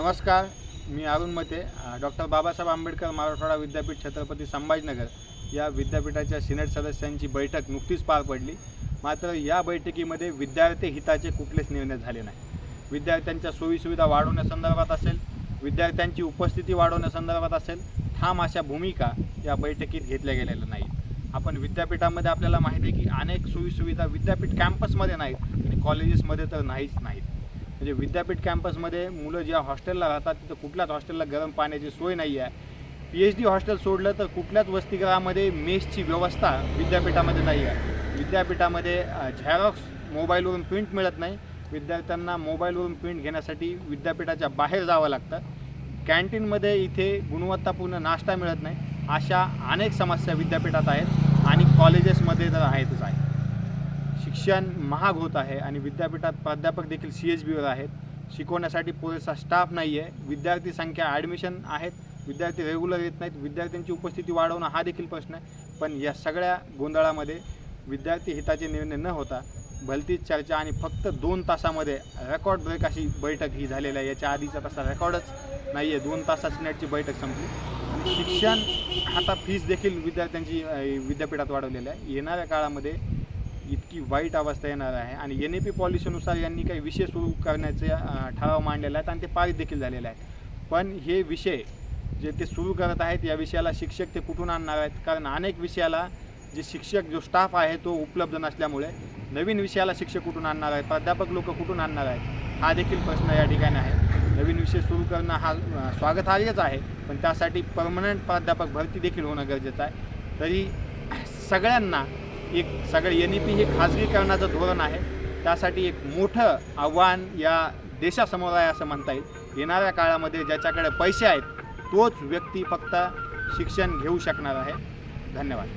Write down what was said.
नमस्कार मी अरुण मते डॉक्टर बाबासाहेब आंबेडकर मराठवाडा विद्यापीठ छत्रपती संभाजीनगर या विद्यापीठाच्या सिनेट सदस्यांची बैठक नुकतीच पार पडली. मात्र या बैठकीमध्ये विद्यार्थी हिताचे कुठलेच निर्णय झाले नाही. विद्यार्थ्यांच्या सोयीसुविधा वाढवण्यासंदर्भात असेल विद्यार्थ्यांची उपस्थिती वाढवण्यासंदर्भात असेल ठाम अशा भूमिका या बैठकीत घेतल्या गेलेल्या नाहीत. आपण विद्यापीठामध्ये आपल्याला माहिती आहे की अनेक सोयीसुविधा विद्यापीठ कॅम्पसमध्ये नाहीत आणि कॉलेजेसमध्ये तर नाहीच नाहीत. म्हणजे विद्यापीठ कॅम्पसमध्ये मुलं ज्या हॉस्टेलला राहतात तिथं कुठल्याच हॉस्टेलला गरम पाण्याची सोय नाही आहे. पी एच डी हॉस्टेल सोडलं तर कुठल्याच वसतिगृहामध्ये मेसची व्यवस्था विद्यापीठामध्ये नाही आहे. विद्यापीठामध्ये झॅरॉक्स मोबाईलवरून प्रिंट मिळत नाही. विद्यार्थ्यांना मोबाईलवरून प्रिंट घेण्यासाठी विद्यापीठाच्या बाहेर जावं लागतं. कॅन्टीनमध्ये इथे गुणवत्तापूर्ण नाश्ता मिळत नाही. अशा अनेक समस्या विद्यापीठात आहेत आणि कॉलेजेसमध्ये तर आहेतच आहे. शिक्षण महाग होत आहे आणि विद्यापीठात प्राध्यापक देखील सी एच बीवर आहेत. शिकवण्यासाठी पुरेसा स्टाफ नाही आहे विद्यार्थी संख्या ॲडमिशन आहेत. विद्यार्थी रेग्युलर येत नाहीत. विद्यार्थ्यांची उपस्थिती वाढवणं हा देखील प्रश्न आहे. पण या सगळ्या गोंधळामध्ये विद्यार्थी हिताचे निर्णय न होता भलतीच चर्चा आणि फक्त दोन तासामध्ये रेकॉर्ड ब्रेक अशी बैठक ही झालेली आहे. याच्या आधीचा तसा रेकॉर्डच नाही आहे दोन तासाची नेटची बैठक संपली. शिक्षण आता फीस देखील विद्यार्थ्यांची विद्यापीठात वाढवलेली आहे. येणाऱ्या काळामध्ये इतकी वाईट अवस्था येणार आहे. आणि एन ए पी पॉलिसीनुसार यांनी काही विषय सुरू करण्याचे ठराव मांडलेला आहेत आणि ते पारित देखील झालेले आहेत. पण हे विषय जे ते सुरू करत आहेत या विषयाला शिक्षक ते कुठून आणणार आहेत? कारण अनेक विषयाला जे शिक्षक जो स्टाफ आहे तो उपलब्ध नसल्यामुळे नवीन विषयाला शिक्षक कुठून आणणार आहेत? प्राध्यापक लोक कुठून आणणार आहेत? हा देखील प्रश्न या ठिकाणी आहे. नवीन विषय सुरू करणं हा स्वागतार्हच आहे. पण त्यासाठी परमनंट प्राध्यापक भरती देखील होणं गरजेचं आहे. तरी सगळ्यांना एक सगळं एन ई पी हे खाजगीकरणाचं धोरण आहे. त्यासाठी एक मोठं आव्हान या देशासमोर आहे असं म्हणता येईल. येणाऱ्या काळामध्ये ज्याच्याकडे पैसे आहेत तोच व्यक्ती फक्त शिक्षण घेऊ शकणार आहे. धन्यवाद.